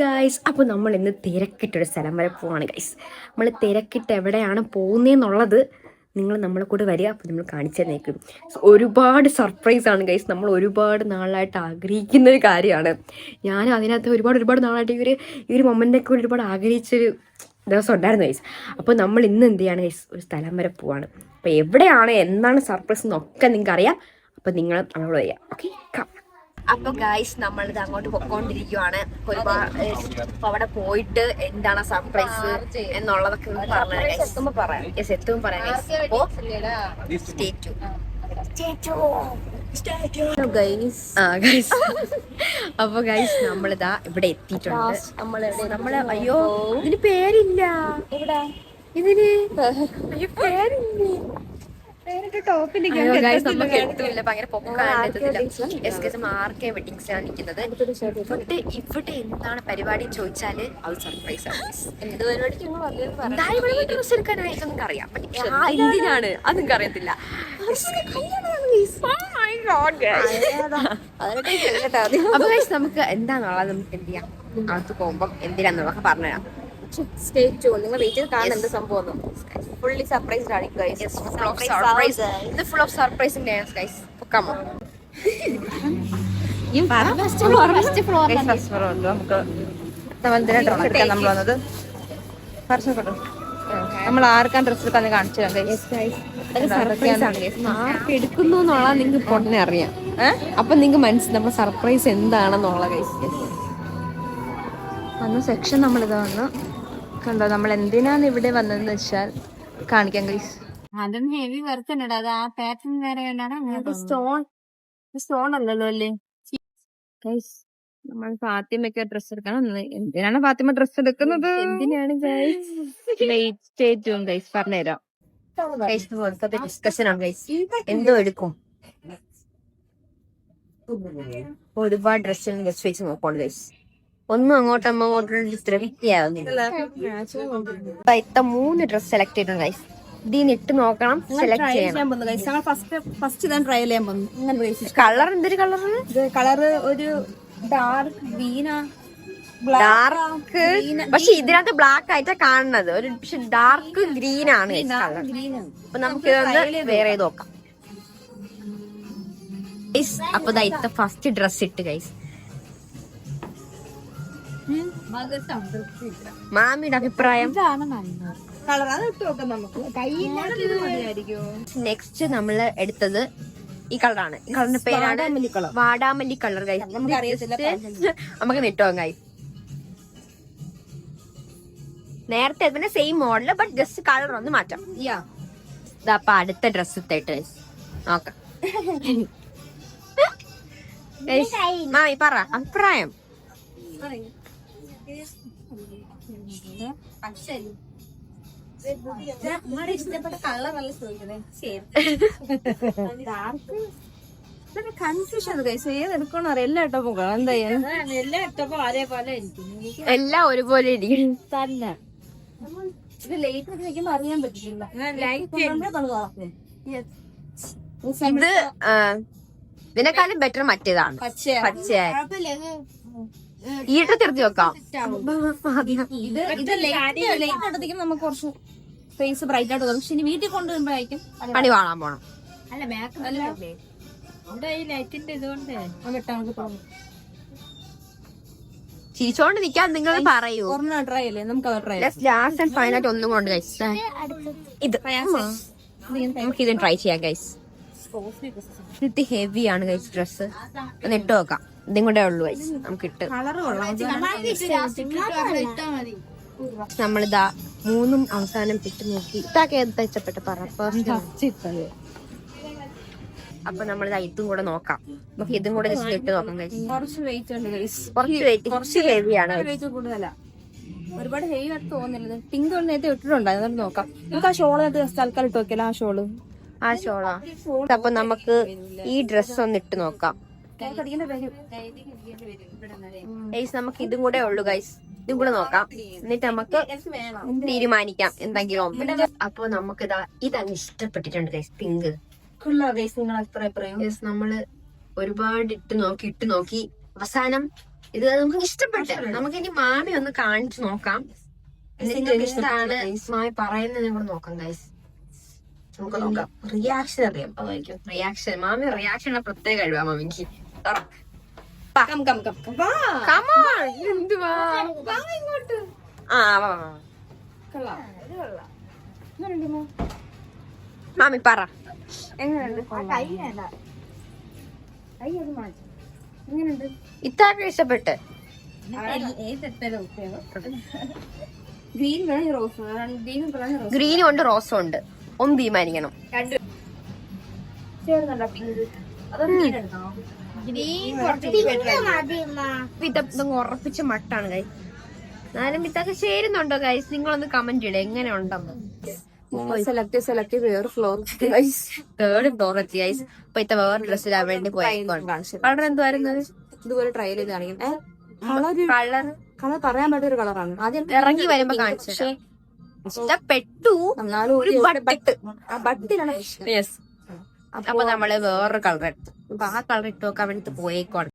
Guys അപ്പോൾ നമ്മൾ ഇന്ന് തിരക്കിട്ടൊരു സ്ഥലം വരെ പോവാണ് ഗൈസ് നമ്മൾ തിരക്കിട്ട് എവിടെയാണ് പോകുന്നതെന്നുള്ളത് നിങ്ങൾ നമ്മളെ കൂടെ വരിക. അപ്പോൾ നമ്മൾ കാണിച്ചു തന്നേക്കും. ഒരുപാട് സർപ്രൈസ് ആണ് ഗൈസ് നമ്മൾ ഒരുപാട് നാളായിട്ട് ആഗ്രഹിക്കുന്ന ഒരു കാര്യമാണ്. ഞാൻ അതിനകത്ത് ഒരുപാട് ഒരുപാട് നാളായിട്ട് ഈ ഒരു ഈ ഒരു മൊമെന്റൊക്കെ ഒരുപാട് ആഗ്രഹിച്ചൊരു ദിവസം ഉണ്ടായിരുന്നു ഗൈസ് അപ്പോൾ നമ്മൾ ഇന്ന് എന്ത് ചെയ്യാണ് ഗൈസ് ഒരു സ്ഥലം വരെ പോവാണ്. അപ്പോൾ എവിടെയാണ് എന്താണ് സർപ്രൈസ് എന്നൊക്കെ നിങ്ങൾക്ക് അറിയാം അപ്പോൾ നിങ്ങൾ നമ്മളോട് വരിക. ഓക്കെ അപ്പൊ നമ്മൾ നമ്മളിത് അങ്ങോട്ട് പൊക്കോണ്ടിരിക്കുവാണ്. ഒരുപാട് അപ്പൊ അവിടെ പോയിട്ട് എന്താണ് സർപ്രൈസ് എന്നുള്ളതൊക്കെ ഒന്ന് പറഞ്ഞു guys. Yes, എത്തുമ്പോ പറയാം guys. അപ്പൊ പറയാം. ആ, guys. അപ്പൊ ഗൈസ് നമ്മളിതാ ഇവിടെ എത്തിയിട്ടുണ്ട്. നമ്മൾ അയ്യോ ഇതിന് പേരില്ല. ഇതിന്? പേരില്ല അയ്യോ ഗൈസ് നമുക്ക് എത്തുമില്ല ഭയങ്കര പൊക്കാണ് S K M R K weddings ആണ് നിൽക്കുന്നത്? ഇവിടെ ഇവിടെ എന്താണ് പരിപാടി ചോദിച്ചാൽ അത് സർപ്രൈസ് ആണ് ഡ്രസ് എടുക്കാനായിട്ട് നമുക്ക് അറിയാം. പക്ഷെ എന്തിനാണ്? അത് നിങ്ങൾക്ക് അറിയത്തില്ല. Oh. അപ്പൊ നമുക്ക് എന്താണുള്ളത് നമുക്ക് എന്ത് ചെയ്യാം? അകത്ത് പോകുമ്പം എന്തിനാന്നുള്ളതൊക്കെ പറഞ്ഞുതരാം. Stay tuned. നിങ്ങൾ വെയിറ്റ് കാണുന്ന കാണാൻ എന്ത് സംഭവം ഫുള്ളി സർപ്രൈസ്ഡ് ആണ് ഗൈസ് ഫുൾ ഓഫ് സർപ്രൈസ് ഇത് full of surprising dance guys come on first floor നമുക്ക് സെവന്തിനായിട്ടാണ് എടുക്കാൻ നമ്മൾ വന്നത് പറിച്ചോട്ടെ നമ്മൾ ആർക്കാണ് ഡ്രസ് എടുക്കാൻ കാണിച്ചു എടുക്കുന്നു എന്നുള്ളത് നിങ്ങൾക്ക് പൊട്ടനെ അറിയാം. അപ്പൊ നിങ്ങൾക്ക് മനസ്സിൽ നമ്മൾ സർപ്രൈസ് എന്താണെന്നുള്ള ഗൈസ് വന്ന സെക്ഷൻ നമ്മളിത് വന്നു. കണ്ടോ നമ്മൾ എന്തിനാണ് ഇവിടെ വന്നതെന്ന് വെച്ചാൽ കാണിക്കാം ഗൈസ് അതും ഹെവി വർക്ക് ഉണ്ടോ അത് ആ പാറ്റേൺ വേറെ കണ്ടാണ് സ്റ്റോൺ സ്റ്റോൺ അല്ലല്ലോ അല്ലേ? ഗൈസ് നമ്മൾ ഫാത്തിമയ്ക്ക് ഡ്രസ് എടുക്കണം. എന്തിനാണ് ഫാത്തിമ ഡ്രസ് എടുക്കുന്നത്? എന്തിനാണ് ഗൈസ് ഗൈസ് പറഞ്ഞുതരാം. ഗൈസ് പോലത്തെ ഡിസ്കഷൻ ആണ് ഗൈസ് എന്തോ എടുക്കും. ഒരുപാട് ഡ്രസ്സുകൾ ഗസ്റ്റ് വെച്ച് നോക്കോളൂ ഗൈസ് ഒന്നും അങ്ങോട്ടും അങ്ങോട്ടും ശ്രമിക്കാവുന്നില്ല ഇത്ത മൂന്ന് ഡ്രസ് സെലക്ട് ചെയ്തിട്ടുണ്ട് ഗൈസ് ഇതിന്ന് ഇട്ട് നോക്കണം സെലക്ട് ചെയ്യണം. ഫസ്റ്റ് ഫസ്റ്റ് ഇതാണ് ട്രയൽ ചെയ്യാൻ പോകുന്നു. കളർ എന്തൊരു കളറാണ് കളറ് ഒരു ഡാർക്ക് ഗ്രീനാ ഡാർക്ക് പക്ഷെ ഇതിനകത്ത് ബ്ലാക്ക് ആയിട്ടാ കാണുന്നത്. ഒരു പക്ഷെ ഡാർക്ക് ഗ്രീൻ ആണ് കളർ അപ്പൊ നമുക്ക് ഇതൊന്ന് വേറെ നോക്കാം. അപ്പൊ ഇത്ത ഫസ്റ്റ് ഡ്രസ് ഇട്ട് ഗൈസ് മാമിയുടെ അഭിപ്രായം? നെക്സ്റ്റ് നമ്മൾ എടുത്തത് ഈ കളറാണ് ഈ കളറിന്റെ പേരാണ്. വാടാമല്ലി കളർ കൈ നമുക്ക് നെറ്റോ കൈ നേരത്തെ തന്നെ same model but just colour ഒന്ന് മാറ്റാം. ഇതാ അപ്പൊ അടുത്ത ഡ്രസ് ഇട്ടിട്ട്. നോക്കാം. മാമി പറ അഭിപ്രായം. നമ്മുടെ ഇഷ്ടപ്പെട്ട കൺഫ്യൂഷൻ ഏത് എടുക്കണോ അറിയാം എല്ലാ ഇട്ടപ്പോ എന്താ എല്ലാ ഇട്ടപ്പോ അതേപോലെ എല്ലാം ഒരുപോലെ ഇരിക്കും. തന്നെ. ഇത് ലൈറ്റ് ഒക്കെ വെക്കുമ്പോ അറിയാൻ പറ്റില്ല. ഇത് ഇതിനെക്കാളും ബെറ്റർ മറ്റേതാണ്. പച്ചയായ ഈട്ട തിരിച്ചു വെക്കാം. ഇത് ഇത് ലൈറ്റ് ലൈറ്റ് അടുത്തേക്കും നമുക്ക് കുറച്ച് ഫേസ് ബ്രൈറ്റ് ആയിട്ട് തോന്നും പക്ഷെ ഇനി വീട്ടിൽ കൊണ്ടുവരുമ്പോഴായിരിക്കും പണി കാണാൻ പോണം. അല്ല ബാക്ക് അല്ല. ഇവിടെ ഈ ലൈറ്റിന്റെ ഇതുകൊണ്ട് ചിരിച്ചോണ്ട് നിക്കാൻ നിങ്ങൾ പറയൂ. ട്രൈ അല്ലേ? നമുക്ക് ലാസ്റ്റ് ആൻഡ് ഫൈനൽ ആയിട്ട് ഒന്നും കൊണ്ട് ഗൈസ് ഇത് നമുക്ക് ഇത് ട്രൈ ചെയ്യാം ഗൈസ് ഹെവിയാണ് ഹെവി ആണ് ഗൈസ് ഡ്രസ് ഒന്ന് ഇട്ട് നോക്കാം. ഇതും കൂടെ ഉള്ളു നമുക്ക് ഇട്ട്. നമ്മളിതാ മൂന്നും അവസാനം ഇട്ട് നോക്കി. ഇതാക്കെ എന്താ ഇഷ്ടപ്പെട്ട പറ. അപ്പൊ നമ്മൾ ഇതും കൂടെ നോക്കാം. നമുക്ക് ഇതും കൂടെ ജസ്റ്റ് ഇട്ട് നോക്കാം കുറച്ച് വെയിറ്റ് ഉണ്ട്. കുറച്ച് വെയിറ്റ് കുറച്ച് ഹെവിയാണ് ഒരുപാട് ഹെവി ആയിട്ട് തോന്നുന്നില്ല. പിങ്ക് ഒന്ന് നേരത്തെ ഇട്ടിട്ടുണ്ടായിരുന്നു. നോക്കാം. നമുക്ക് ആ ഷോൾ തൽക്കാലം ഇട്ട് നോക്കിയാലോ ആ ഷോൾ ആ ഷോളാ അപ്പൊ നമുക്ക് ഈ ഡ്രസ്സ് ഒന്ന് ഇട്ട് നോക്കാം. ഗൈസ് നമുക്ക് ഇതും കൂടെ ഉള്ളു ഗൈസ് ഇതും കൂടെ നോക്കാം. എന്നിട്ട് നമുക്ക് തീരുമാനിക്കാം എന്തെങ്കിലും. അപ്പൊ നമുക്ക് ഇതാ ഇതങ്ങ് ഇഷ്ടപ്പെട്ടിട്ടുണ്ട് ഗൈസ് പിങ്ക് ഗൈസ് നിങ്ങൾ അഭിപ്രായം പറയും. യെസ് നമ്മൾ ഒരുപാട് ഇട്ട് നോക്കി ഇട്ട് നോക്കി. അവസാനം ഇത് നമുക്ക് ഇഷ്ടപ്പെട്ടു നമുക്ക് ഇനി മാമി ഒന്ന് കാണിച്ചു നോക്കാം. നിങ്ങൾക്ക് എന്താണ് മാമി പറയുന്നത് കൂടെ നോക്കാം ഗൈസ് നമുക്ക് നോക്കാം. റിയാക്ഷൻ അറിയാം. അതായിരിക്കും. റിയാക്ഷൻ മാമി റിയാക്ഷൻ പ്രത്യേക കഴിവാ മാമിക്ക്. മാമി പറ. എങ്ങനെയുണ്ട് ഇത്താക്ക് ഇഷ്ടപ്പെട്ട്. ഗ്രീൻ വേണം റോസ്. ഗ്രീനും ഉണ്ട് റോസും ഉണ്ട്. ഒന്ന് തീരുമാനിക്കണം. ചേർന്നുണ്ടോ പിങ്ക്. ഇതങ്ങ് ഉറപ്പിച്ച മട്ടാണ് കൈ എന്നാലും ഇതൊക്കെ ചേരുന്നുണ്ടോ ഗൈസ് നിങ്ങളൊന്ന് കമന്റ് ഇടേ എങ്ങനെ ഉണ്ടെന്ന് സെലക്ട് സെലക്ട് വേറെ ഫ്ലോർ തേർഡ് ഫ്ലോർ എത്തി ഗൈസ് അപ്പൊ ഇത്ത വേറെ ഡ്രസ് ഇടാൻ വേണ്ടി പോയിക്കോണ്ട് കളർ എന്തുവായിരുന്നു ഇതുപോലെ ട്രയൽ ചെയ്ത് കാണിക്കും. കളർ കളർ പറയാൻ പറ്റിയ ഒരു കളറാണ് ആദ്യം ഇറങ്ങി വരുമ്പോ കാണിച്ചു ഇഷ്ടപ്പെട്ടു ഒരു ബട്ട് ആ ബട്ടിലാണ് യെസ് അപ്പൊ നമ്മൾ വേറൊരു കളർ എടുത്തു. അപ്പൊ ആ കളർ ഇട്ട് നോക്കാൻ വേണ്ടി പോയേക്കോണം